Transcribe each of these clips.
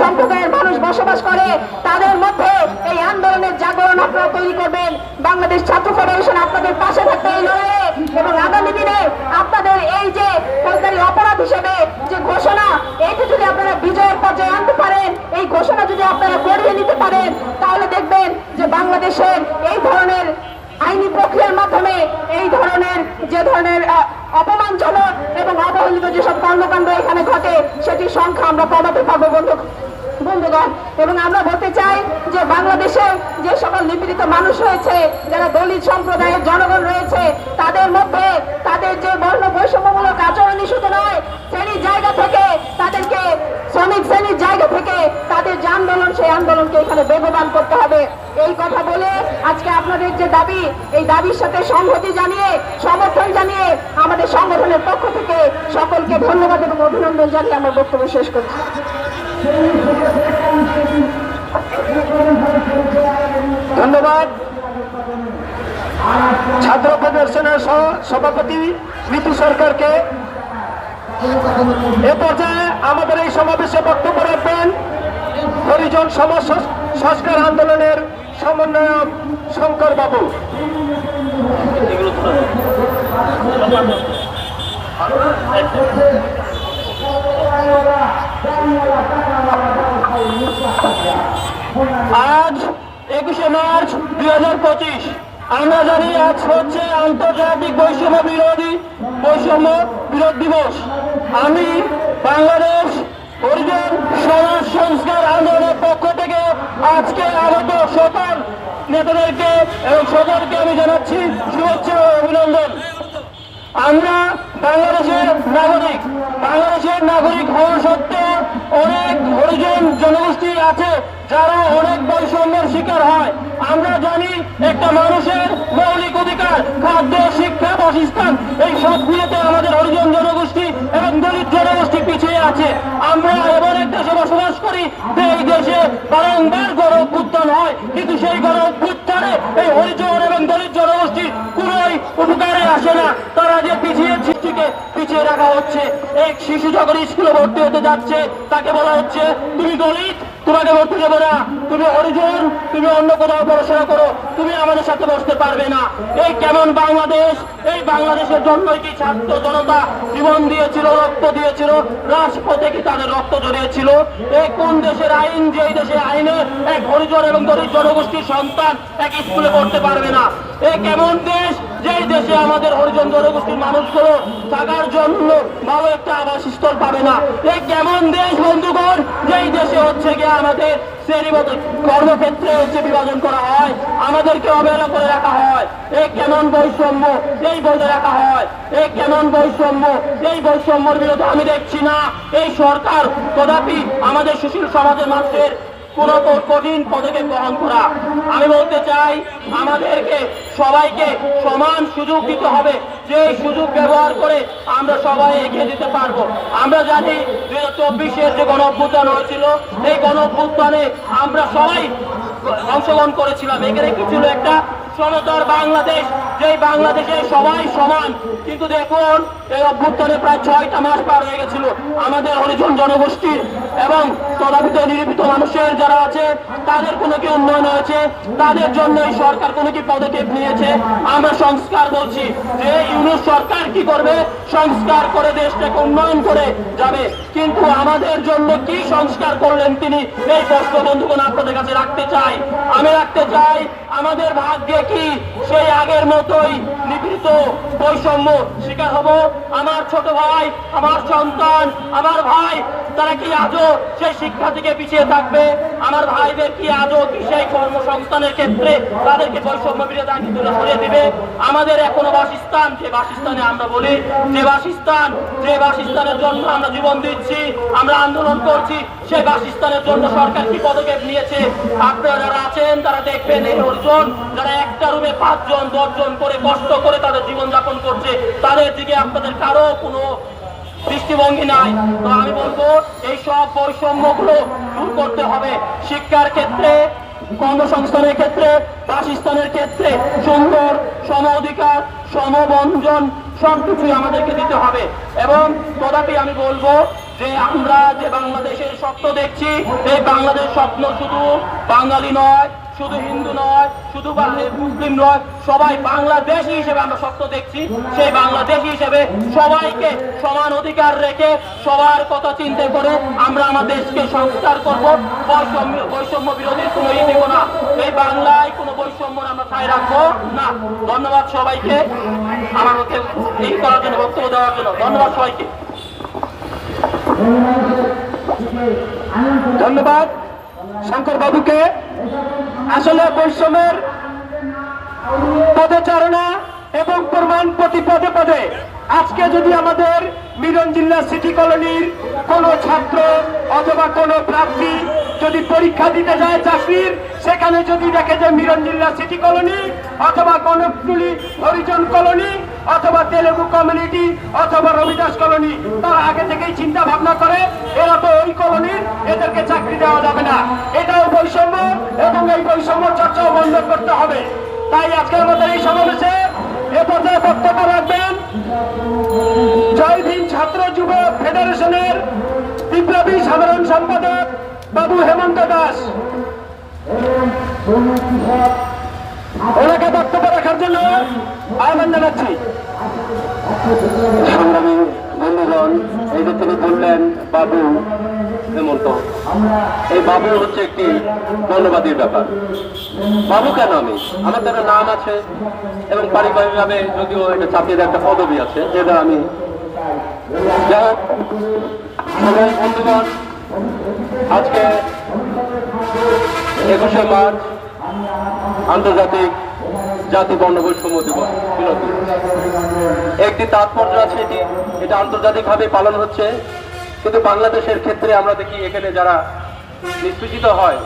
সম্প্রদায়ের মানুষ বসবাস করে, তাদের মধ্যে এই আন্দোলনের জাগরণ আপনারা তৈরি করবেন। বাংলাদেশ ছাত্র ফেডারেশন আপনাদের পাশে থাকবে এই লড়াইয়ে। এবং আগামী দিনে আপনাদের এই যে ফৌজদারি অপরাধ হিসেবে যে ঘোষণা, এইটা যদি আপনারা বিজয়ের পর্যায়ে আনতে পারেন, এই ঘোষণা যদি আপনারা গড়িয়ে নিতে পারেন, তাহলে দেখবেন যে বাংলাদেশের এই ধরনের আইনি প্রক্রিয়ার মাধ্যমে, এই ধরনের যে ধরনের অপমানজনক এবং অবহেলিত যেসব কর্মকাণ্ড এখানে সেটির সংখ্যা আমরা কমাতে পারব বন্ধু বন্ধুগণ। এবং আমরা বলতে চাই যে বাংলাদেশে যে সকল নিপীড়িত মানুষ রয়েছে, যারা দলিত সম্প্রদায়ের জনগণ রয়েছে, তাদের মধ্যে তাদের যে বর্ণ বৈষম্যমূলক আচরণ শুধু নয়, সেই জায়গা থেকে তাদেরকে শ্রমিক শ্রেণির জায়গা থেকে তাদের যে আন্দোলন, সেই আন্দোলনকে এখানে বেগবান করতে হবে। এই কথা বলে আজকে আপনাদের যে দাবি, এই দাবির সাথে সংহতি জানিয়ে, সমর্থন জানিয়ে আমাদের সংগঠনের পক্ষ থেকে সকলকে ধন্যবাদ এবং অভিনন্দন জানিয়ে আমার বক্তব্য শেষ করছি। ধন্যবাদ। ছাত্র ফেডারেশনের সহ- সভাপতি মিতু সরকারকে এ পর্যায়ে আমাদের এই সমাবেশে বক্তব্য রাখবেন হরিজন সমাজ সংস্কার আন্দোলনের সমন্বয়ক শঙ্কর বাবু। আজ একুশে মার্চ দুই হাজার পঁচিশ। আমরা জানি আজ হচ্ছে আন্তর্জাতিক বৈষম্য বিরোধী বৈষম্য বিরোধ দিবস। আমি বাংলাদেশ হরিজন সমাজ সংস্কার আন্দোলনের পক্ষ থেকে আজকে আগত সকল নেতাদেরকে এবং সকলকে আমি জানাচ্ছি শুভেচ্ছা ও অভিনন্দন। আমরা বাংলাদেশের নাগরিক বাংলাদেশের নাগরিক হওয়া সত্ত্বেও অনেক হরিজন জনগোষ্ঠী আছে যারা অনেক বৈষম্যের শিকার হয়, আমরা জানি একটা মানুষের মৌলিক অধিকার, খাদ্য, শিক্ষা, বাসস্থান, এই সবগুলোতে আমাদের হরিজন জনগোষ্ঠী এবং দলিত জনগোষ্ঠী পিছিয়ে আছে। আমরা এমন এক দেশে বসবাস করি যে এই দেশে বারংবার গরম উত্থান হয়, কিন্তু সেই গরম উত্থানে এই হরিজন এবং দলিত জনগোষ্ঠী কোনোই উপকারে আসে না। তারা যে পিছিয়ে শিশুকে পিছিয়ে রাখা হচ্ছে, এক শিশু যখন স্কুলে ভর্তি হতে যাচ্ছে, তাকে বলা হচ্ছে, তুমি দলিত তোমাকে ভর্তি দেবো না। তুমি হরিজন তুমি অন্য কোথাও পড়াশোনা করো, তুমি আমাদের সাথে বসতে পারবে না। এই কেমন বাংলাদেশ? এই বাংলাদেশের জন্যই কি ছাত্র জনতা? জীবন দিয়েছিল, রক্ত দিয়েছিল, রাজপথে কি তাদের রক্ত জড়িয়েছিল? এই কোন দেশের আইন? যে এই দেশের আইনে এক হরিজন এবং দলিত জনগোষ্ঠীর সন্তান এক স্কুলে পড়তে পারবে না। এই কেমন দেশ? যেই দেশে আমাদের হরিজন জনগোষ্ঠীর মানুষগুলো থাকার জন্য ভালো একটা আবাসস্থল পাবে না। এই কেমন দেশ, বন্ধুগণ? যেই দেশে হচ্ছে গিয়ে আমাদের শ্রেণীগত কর্মক্ষেত্রে হচ্ছে বিভাজন করা হয়, আমাদেরকে অবহেলা করে রাখা হয়। এই কেমন বৈষম্য? এই বলতে রাখা হয়। এই কেমন বৈষম্য? এই বৈষম্যর বিরুদ্ধে আমি দেখছি না। এই সরকার কদাপি আমাদের সুশীল সমাজের মানুষের কোন কঠিন পদক্ষেপ গ্রহণ করা। আমি বলতে চাই, আমাদেরকে সবাইকে সমান সুযোগ দিতে হবে। যে সুযোগ ব্যবহার করে আমরা সবাই এগিয়ে দিতে পারব। আমরা জানি দুই হাজার চব্বিশের যে গণ অভ্যুত্থান হয়েছিল, এই গণ অভ্যুত্থানে আমরা সবাই অংশগ্রহণ করেছিলাম। এখানে কিছু একটা সমতর বাংলাদেশ, যেই বাংলাদেশে সবাই সমান। কিন্তু দেখুন, এই অভ্যুত্থানে প্রায় ছয়টা মাস পার হয়ে গেছিল আমাদের হরিজন জনগোষ্ঠীর এবং তথাপিত নিরীপিত মানুষের যারা আছে, তাদের কোনো কি উন্নয়ন হয়েছে? তাদের জন্য এই সরকার কোনো কি পদক্ষেপ নিয়েছে? আমরা সংস্কার বলছি, যে ইউনুস সরকার কি করবে? সংস্কার করে দেশটাকে উন্নয়ন করে যাবে। কিন্তু আমাদের জন্য কি সংস্কার করলেন তিনি, এই প্রশ্ন, বন্ধুগণ, আপনাদের কাছে রাখতে চাই। আমি রাখতে চাই, আমাদের ভাগ্যে কি সেই আগের মতোই নিপীড়িত বৈষম্য শিকার হব? আমার ছোট ভাই, আমার সন্তান, আমার ভাই, তারা কি আজও সেই শিক্ষা থেকে পিছিয়ে থাকবে? আমার ভাইদের কি আজও সেই কর্মসংস্থানের ক্ষেত্রে তাদেরকে বৈষম্য বিরোধী আইন তুলে সরিয়ে দিবে? আমাদের এখনও বাসস্থান, যে বাসস্থানে আমরা বলি, যে বাসস্থান, যে বাসস্থানের জন্য আমরা জীবন দিচ্ছি আমরা আন্দোলন করছি। সেই বাসস্থানের জন্য সরকার কি পদক্ষেপ নিয়েছে? আপনারা যারা আছেন, তারা দেখবেন এই অর্জন যারা একটা রুমে পাঁচজন, দশজন করে কষ্ট করে তাদের জীবন যাপন করছে, তাদের দিকে আপনাদের কারও কোনো দৃষ্টিভঙ্গি নাই। তো আমি বলব, এই সব বৈষম্যগুলো দূর করতে হবে। শিক্ষার ক্ষেত্রে, কর্মসংস্থানের ক্ষেত্রে, বাসস্থানের ক্ষেত্রে, সুন্দর, সম অধিকার সমবঞ্জন সব কিছুই আমাদেরকে দিতে হবে। এবং তথাপি আমি বলব যে আমরা যে বাংলাদেশের স্বপ্ন দেখছি, এই বাংলাদেশ স্বপ্ন শুধু বাঙালি নয়, শুধু হিন্দু নয়, শুধু মুসলিম নয়, সবাই বাংলাদেশি হিসেবে আমরা স্বপ্ন দেখছি। সেই বাংলাদেশি হিসেবে সবাইকে সমান অধিকার রেখে সবার কথা চিন্তা করে আমরা আমাদের দেশকে সংস্কার করব। বৈষম্য বৈষম্য বিরোধী কোনো ই দেবো না। এই বাংলায় কোনো বৈষম্য আমরা ঠাই রাখব না। ধন্যবাদ সবাইকে। আমার এই করার জন্য বক্তব্য দেওয়ার জন্য। ধন্যবাদ সবাইকে। ধন্যবাদ। শঙ্কর বাবুকে। আসলে বৈষম্যের পদচারণা এবং প্রমাণ প্রতি পদে পদে আজকে যদি আমাদের মিরন জিল্লা সিটি কলোনির কোনো ছাত্র অথবা কোনো প্রার্থী যদি পরীক্ষা দিতে যায় চাকরির, সেখানে যদি দেখে যে মিরন জিল্লা সিটি কলোনি অথবা কনকটুলি হরিজন কলোনি অথবা তেলেগু কমিউনিটি অথবা রবিদাস কলোনি তারা আগে থেকেই চিন্তা ভাবনা করে, এরা তো ওই কলোনির এদেরকে চাকরি দেওয়া যাবে না। এটাও বৈষম্য এবং এই বৈষম্য চর্চাও বন্ধ করতে হবে। তাই আজকের আমাদের এই সমাবেশে এ পর্যায়ে বক্তব্য রাখবেন। জয় ভীম ছাত্র যুব ফেডারেশনের বিপ্লবী সাধারণ সম্পাদক বাবু হেমন্ত দাস। ওনাকে বক্তব্য রাখার জন্য আহ্বান জানাচ্ছি। সংগ্রামী বন্ধুগণ, এই যে তিনি বললেন বাবু হেমন্ত, এই বাবু হচ্ছে একটি বর্ণবাদীর ব্যাপার। বাবু কেন আমি? আমার তো নাম আছে এবং পারিবারিকভাবে যদিও এটা চাপিয়ে দেওয়া একটা পদবি আছে, যেটা আমি যাই হোক বন্ধুগণ আজকে একুশে মার্চ আন্তর্জাতিক জাতি বর্ণবৈষম্য দিবস একটি তাৎপর্য আছে এটি, এটা আন্তর্জাতিকভাবে পালন হচ্ছে, কিন্তু বাংলাদেশের ক্ষেত্রে আমরা দেখি এখানে যারা নিষ্পেষিত হয়,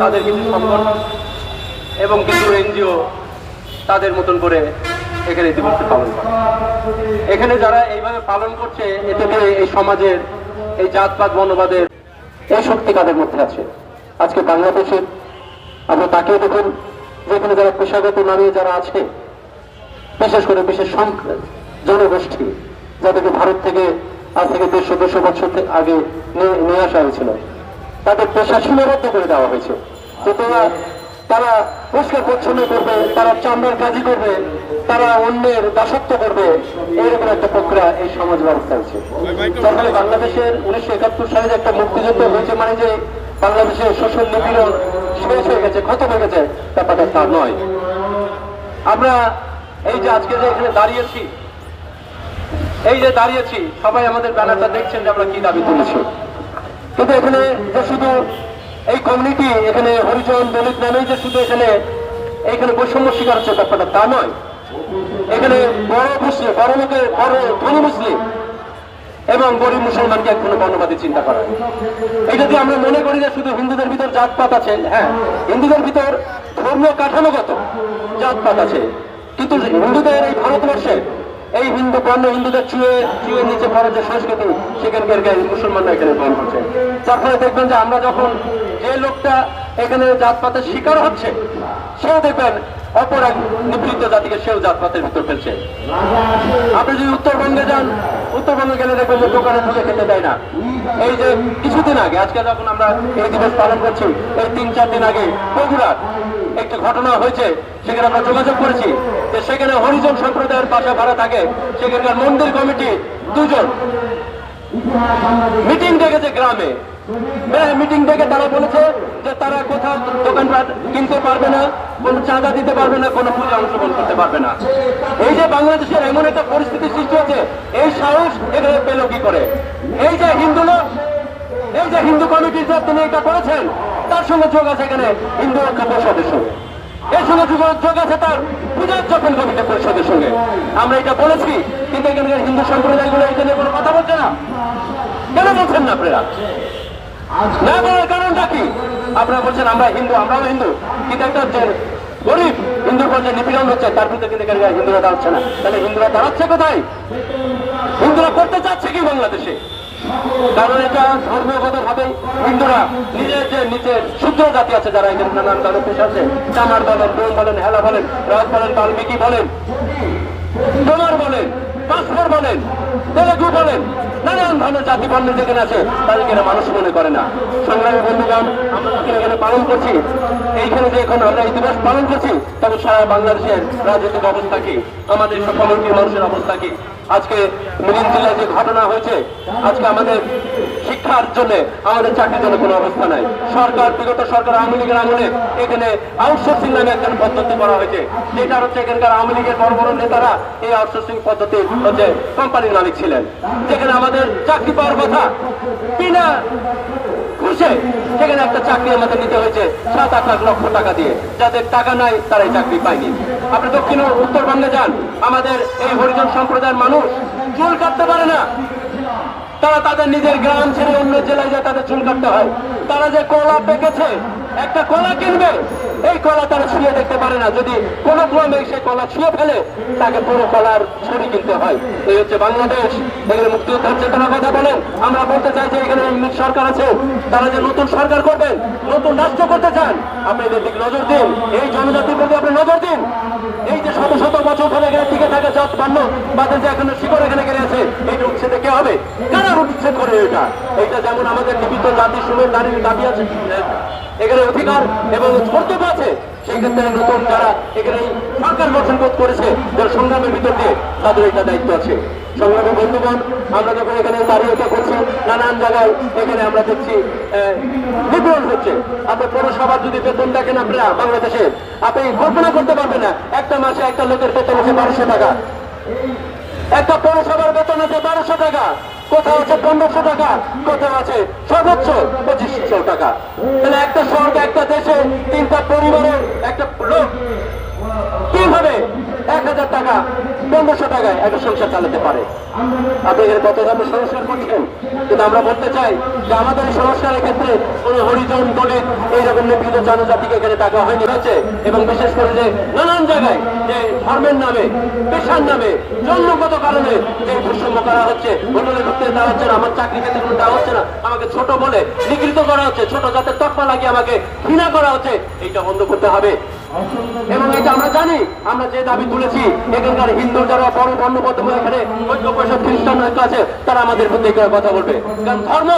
তাদের কিছু সংগঠন এবং কিছু এনজিও তাদের মতন করে এখানে দিবসটি পালন করে। এখানে যারা এইভাবে পালন করছে এতে করে এই সমাজের এই জাতপাত বর্ণবাদের এই শক্তি কাদের মধ্যে আছে। আজকে বাংলাদেশের আমরা তাকিয়ে দেখুন, যেখানে যারা পেশাগত নামে যারা আছে, বিশেষ করে বিশেষ জনগোষ্ঠী, যাদেরকে ভারত থেকে আজ থেকে দেড়শো দুশো বছর আগে নিয়ে আসা হয়েছিল, তাদের পেশা সীমাবদ্ধ করে দেওয়া হয়েছে। যে তারা তারা পরিষ্কার পরিচ্ছন্ন করবে, তারা চামড়ার কাজই করবে, তারা অন্যের দাসত্ব করবে এইরকম একটা প্রক্রিয়া এই সমাজ ব্যবস্থা হয়েছে যার ফলে বাংলাদেশের উনিশশো একাত্তর সালে যে একটা মুক্তিযুদ্ধ হয়েছে মানে যে বাংলাদেশের শোষণ নিপীড়ন শেষ হয়ে গেছে, খতম হয়ে গেছে ব্যাপারটা তা নয়। আমরা এই যে আজকে যে এখানে দাঁড়িয়েছি, এই যে দাঁড়িয়েছি, সবাই আমাদের ব্যানারটা দেখছেন যে আমরা কি দাবি তুলেছি। কিন্তু এখানে যে শুধু এই কমিউনিটি এখানে হরিজন দলিত নামেই যে শুধু এখানে এইখানে বৈষম্য শিকার হচ্ছে ব্যাপারটা তা নয়। এখানে বড় মুসলিম, বড় লোকের বড় ধনী মুসলিম এবং গরিব মুসলমানকে কোনো বর্ণবাদী চিন্তা করা এই যদি আমরা মনে করি যে শুধু হিন্দুদের ভিতর জাতপাত আছে হ্যাঁ হিন্দুদের ভিতর ধর্মীয় কাঠামোগত জাতপাত আছে, কিন্তু হিন্দুদের এই ভারতবর্ষে এই হিন্দু বর্ণ হিন্দুদের চুয়ে চুয়ে নিচে যে সংস্কৃতি, সেখানকার মুসলমানরা এখানে গ্রহণ করছে যার ফলে দেখবেন যে আমরা যখন যে লোকটা এখানে জাতপাতের শিকার হচ্ছে। সেও দেখবেন অপর এক জাতিকে সেও জাতপাতের ভিতর ফেলছে। আপনি যদি উত্তরবঙ্গে যান, উত্তরবঙ্গে গেলে দেখবেন যে দোকানে ঢুকে খেতে দেয় না। এই যে কিছুদিন আগে, আজকে যখন আমরা এই দিবস পালন করছি, এই তিন চার দিন আগে বগুড়ার একটি ঘটনা হয়েছে, সেখানে আমরা যোগাযোগ করেছি যে সেখানে হরিজন সম্প্রদায়ের বাসা ভাড়া থাকে। সেখানকার মন্দির কমিটি দুজন। মিটিং ডেকেছে গ্রামে। মিটিং ডেকে তারা বলেছে যে তারা কোথাও দোকানপাট কিনতে পারবে না, কোনো চাঁদা দিতে পারবে না, কোনো পূজা অংশগ্রহণ করতে পারবে না। এই যে বাংলাদেশের এমন একটা পরিস্থিতি সৃষ্টি হচ্ছে, এই সাহস এখানে পেল কি করে? এই যে হিন্দু এই যে হিন্দু কমিটির যে তিনি এটা করেছেন, তার সঙ্গে যোগ আছে এখানে হিন্দু রক্ষা সঙ্গে এর সঙ্গে যোগ আছে তার পূজা উদযাপন কমিটি পরিষদের সঙ্গে। আমরা এটা বলেছি, কিন্তু এখানকার হিন্দু সম্প্রদায়গুলো এটা নিয়ে কোনো কথা বলছে না। কেন বলছেন না আপনারা? না বলার কারণটা কি? আপনারা বলছেন আমরা হিন্দু, আমরাও হিন্দু। কিন্তু একটা গরিব হিন্দুর পর যে নিপীড়ন হচ্ছে, তার ভিতরে কিন্তু হিন্দুরা দাঁড়াচ্ছে না। তাহলে হিন্দুরা দাঁড়াচ্ছে কোথায়? হিন্দুরা করতে চাচ্ছে কি বাংলাদেশে? কারণ এটা ধর্মীয়গত ভাবে হিন্দুরা নিজের যে নিচের শুদ্ধ জাতি আছে, যারা এখানে নানান ধরনের পেশা আছে, চামার বলেন বোন বলেন, হেলা বলেন, রাজ বলেন, বাল্মীকি বলেন তোমার বলেন পাসপোর বলেন, তেলেগু বলেন, নানান ধরনের জাতি বর্ণ যেখানে আছে তাদেরকে মানুষ মনে করে না। সংগ্রামী বন্ধুগণ, আমরা এখানে পালন করছি, এইখানে যে এখন আমরা দিবস পালন করছি তবে সারা বাংলাদেশের রাজনৈতিক অবস্থা কি? আমাদের সকলটি মানুষের অবস্থা কি? আজকে মিলিন জেলায় যে ঘটনা হয়েছে, আজকে আমাদের শিক্ষার জন্য আমাদের চাকরির জন্য কোনো অবস্থা নাই। সরকার, বিগত সরকার আওয়ামী লীগের আমলে এখানে আউটসোর্সিং নামে একটা পদ্ধতি করা হয়েছে। যেটা হচ্ছে এখানকার আওয়ামী লীগের বড় বড় নেতারা এই আউটসোর্সিং পদ্ধতি হচ্ছে কোম্পানির মালিক ছিলেন। যেখানে আমাদের চাকরি পাওয়ার কথা, বিনা ঘুষে সেখানে একটা চাকরি আমাদের নিতে হয়েছে সাত আট লাখ লক্ষ টাকা দিয়ে। যাদের টাকা নাই, তারাই চাকরি পায়নি। আপনি দক্ষিণ উত্তরবঙ্গে যান, আমাদের এই হরিজন সম্প্রদায়ের মানুষ চুল কাটতে পারে না। তারা তাদের নিজের গ্রাম ছেড়ে অন্য জেলায় যায় তাদের চুল কাটতে হয়। তারা যে কলা পেকেছে, একটা কলা কিনবে, এই কলা তারা ছুঁয়ে দেখতে পারে না। যদি কোনো ক্রমে সেই কলা ছুঁয়ে ফেলে, তাকে পুরো কলার ছড়ি কিনতে হয়। এই হচ্ছে বাংলাদেশ। এখানে মুক্তিযোদ্ধার চেতনার কথা বলেন। আমরা বলতে চাই যে এখানে ইংলিশ সরকার আছে। তারা যে নতুন সরকার করবেন নতুন রাষ্ট্র করতে চান, আপনি এদের দিকে নজর দিন। এই জনজাতির প্রতি আপনি নজর দিন। এই যে শত শত বছর ধরে এখানে টিকে থাকে জাত বান্য বাদে যে এখানে শিকড় এখানে উচ্ছেদ করে এটা যেমন আমাদের লিখিত জাতি সুমের নারীর দাবি আছে এখানে অধিকার এবং কর্তব্য আছে। সেই ক্ষেত্রে নতুন যারা এখানে সরকার গঠন বোধ করেছে, যারা সংগ্রামের ভিতর দিয়ে, তাদের এটা দায়িত্ব আছে। সংগ্রামী বন্ধুগণ, আমরা যখন এখানে দাঁড়িয়ে করছি নানান জায়গায় এখানে আমরা দেখছি নিপীড়ন হচ্ছে। আপনি পৌরসভার যদি বেতন দেখেন আপনারা, বাংলাদেশে, আপনি কল্পনা করতে পারবেন না, একটা মাসে একটা লোকের বেতন আছে বারোশো টাকা। একটা পৌরসভার বেতন আছে বারোশো টাকা। কোথাও আছে পনেরোশো টাকা, কোথাও আছে সর্বোচ্চ পঁচিশশো টাকা। তাহলে একটা শহরকে একটা দেশে, তিনটা পরিবারের একটা লোক কীভাবে এক হাজার টাকা, পনেরোশো টাকায় একটা সংসার চালাতে পারে? আপনি এখানে কত দামে সংস্কার করছেন? কিন্তু আমরা বলতে চাই যে আমাদের সংস্কারের ক্ষেত্রে কোনো হরিজন দলিত এইরকম বিভিন্ন জনজাতিকে এখানে টাকা হয়নি হচ্ছে এবং বিশেষ করে যে নানান জায়গায় যে ধর্মের নামে, পেশার নামে, জন্মগত কারণে যে বৈষম্য করা হচ্ছে হোটেলে ঢুকতে দেওয়া হচ্ছে না, আমার চাকরি ক্ষেত্রে কোনো দেওয়া হচ্ছে না, আমাকে ছোট বলে নিগৃহীত করা হচ্ছে, ছোট জাতের তকমা লাগিয়ে আমাকে ঘৃণা করা হচ্ছে, এইটা বন্ধ করতে হবে। এবং এটা আমরা জানি, আমরা যে দাবি তুলেছি, এখানকার হিন্দু যারা বড় বর্ণবদ্ধ এখানে ঐক্য খ্রিস্টান ঐক্য আছে, তারা আমাদের প্রতি এখানে কথা বলবে। কারণ ধর্ম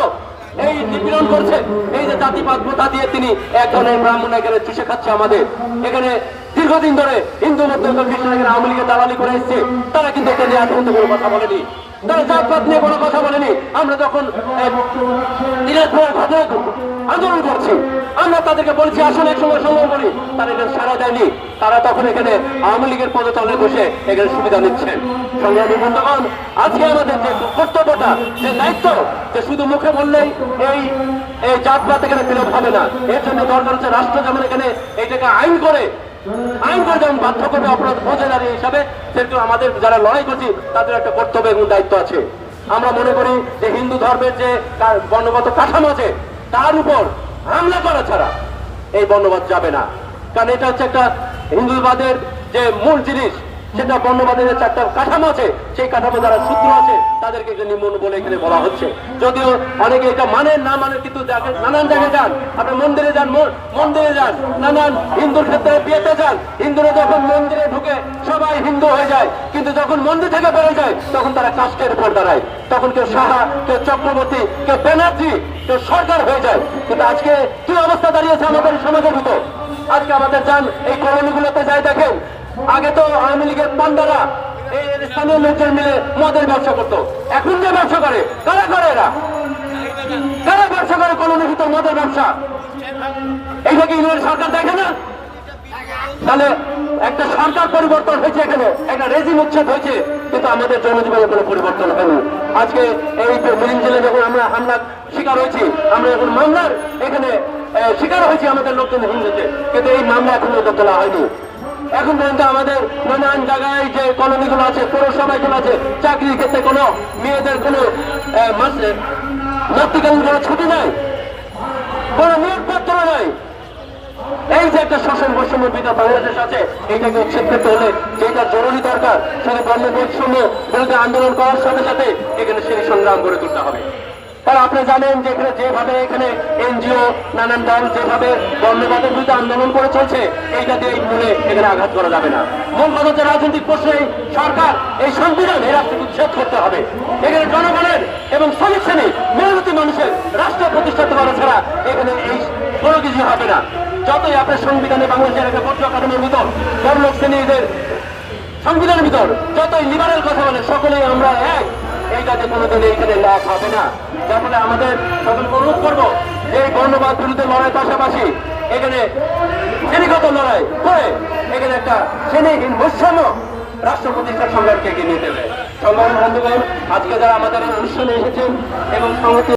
এই নিপীড়ন করছে, এই যে জাতিপাত, প্রথা দিয়ে তিনি এক ধরনের ব্রাহ্মণ এখানে চুষে খাচ্ছে আমাদের। এখানে দীর্ঘদিন ধরে হিন্দু মধ্যে খ্রিস্টান এখানে আওয়ামী লীগের দালালি করে এসছে, তারা কিন্তু এটা নিয়ে কোনো কথা বলেনি। তারা জাতপাত নিয়ে কোনো কথা বলেনি। আমরা যখন আন্দোলন করছি, আমরা তাদেরকে বলছি করি। তারা এখানে সারা দেয়নি। তারা তখন এখানে আওয়ামী লীগের পদতলে বসে এখানে সুবিধা নিচ্ছেন। সংগ্রামী আজকে আমাদের যে কর্তব্যটা, যে দায়িত্ব, যে শুধু মুখে বললেই এই এই জাতপাত এখানে বিলোপ হবে না। এর জন্য দরকার হচ্ছে রাষ্ট্র যেমন এখানে এটাকে আইন করে আইন করে বাধ্য করবে অপরাধ ফৌজদারি হিসাবে সেরকম আমাদের যারা লড়াই করছি, তাদের একটা কর্তব্য এবং দায়িত্ব আছে। আমরা মনে করি যে হিন্দু ধর্মের যে বর্ণগত কাঠামো আছে, তার উপর হামলা করা ছাড়া এই বর্ণবাদ যাবে না। কারণ এটা হচ্ছে একটা হিন্দুবাদের যে মূল জিনিস সেটা বর্ণবাদের চারটা কাঠামো আছে। সেই কাঠামো যারা সূত্র আছে। তাদেরকে এখানে নিম্ন বলে এখানে বলা হচ্ছে। যদিও অনেকে এটা মানেন না মানে কিন্তু নানান জায়গায় যান। আপনি মন্দিরে যান মন্দিরে যান। নানান হিন্দুর ক্ষেত্রে বিয়েতে যান। হিন্দুরা যখন মন্দিরে ঢুকে সবাই হিন্দু হয়ে যায়। কিন্তু যখন মন্দির থেকে বেরোয় যায়, তখন তারা কাস্টের উপর দাঁড়ায়। তখন কেউ সাহা, কেউ চক্রবর্তী, কেউ ব্যানার্জি, কেউ সরকার হয়ে যায়। কিন্তু আজকে কি অবস্থা দাঁড়িয়েছে আমাদের সমাজের ভিতর? আজকে আমাদের যান এই কলোনিগুলোতে যাই দেখেন। আগে তো আওয়ামী লীগের পান্ডারা স্থানীয় লোকজন মিলে মদের ব্যবসা করতো। এখন যে ব্যবসা করে, কারা করে এরা? কারা ব্যবসা করে কলোনির ভিতর মদের ব্যবসা? এইটা কি সরকার দেখে না? তাহলে একটা সরকার পরিবর্তন হয়েছে এখানে, একটা রেজিম উচ্ছেদ হয়েছে, কিন্তু আমাদের জনজীবনে কোনো পরিবর্তন হয়নি। আজকে এই মিরিন জেলে যখন আমরা হামলার শিকার হয়েছি, আমরা এখন মামলার এখানে শিকার হয়েছি আমাদের লোকজন হিন্দুতে, কিন্তু এই মামলা এখনও তোলা হয়নি। এখন পর্যন্ত আমাদের নানান জায়গায় যে কলোনিগুলো আছে পৌরসভাগুলো আছে, চাকরির ক্ষেত্রে কোনো মেয়েদের কোনো মাতৃকালীন কোনো ছুটি নাই। কোনো নিয়োগপত্র নাই। এই যে একটা শোষণ বৈষম্য বিধা বাংলাদেশ আছে এইটাকে উচ্ছেদ করতে হলে যেটা জরুরি দরকার, সেটা বর্ণ বৈষম্য বিরুদ্ধে আন্দোলন করার সাথে সাথে এখানে সেই সংগ্রাম গড়ে তুলতে হবে। কারণ আপনি জানেন যে এখানে যেভাবে এখানে এনজিও, নানান দল যেভাবে বর্ণবাদের বিরুদ্ধে আন্দোলন করে চলছে, এইটা দিয়ে এই মূলে এখানে আঘাত করা যাবে না। মূল কথা হচ্ছে রাজনৈতিক প্রশ্নে সরকার, এই সংবিধান এই রাষ্ট্রকে উচ্ছেদ করতে হবে। এখানে জনগণের এবং শ্রমিক শ্রেণি মেহনতি মানুষের রাষ্ট্র প্রতিষ্ঠা করা ছাড়া এখানে এই কোনো কিছু হবে না। যতই আপনার সংবিধানে বাংলাদেশের একটা পত্র কাঠামোর ভিতর, বড়লোক শ্রেণীদের সংবিধানের ভিতর, যতই লিবারেল কথা বলে সকলেই আমরা এক। এইটাতে কোনোদিন এইখানে লাভ হবে না। যার আমাদের সকলকে অনুরোধ করব যে এই বর্ণবাদ বিরুদ্ধে লড়াই পাশাপাশি এখানে শ্রেণীগত লড়াই করে এখানে একটা শ্রেণীহীন বৈষম্য রাষ্ট্র প্রতিষ্ঠার সংগ্রামকে এগিয়ে নিয়ে দেবে সম্মান বন্ধুগণ, আজকে যারা আমাদের অনুষ্ঠানে এসেছেন এবং সংহতি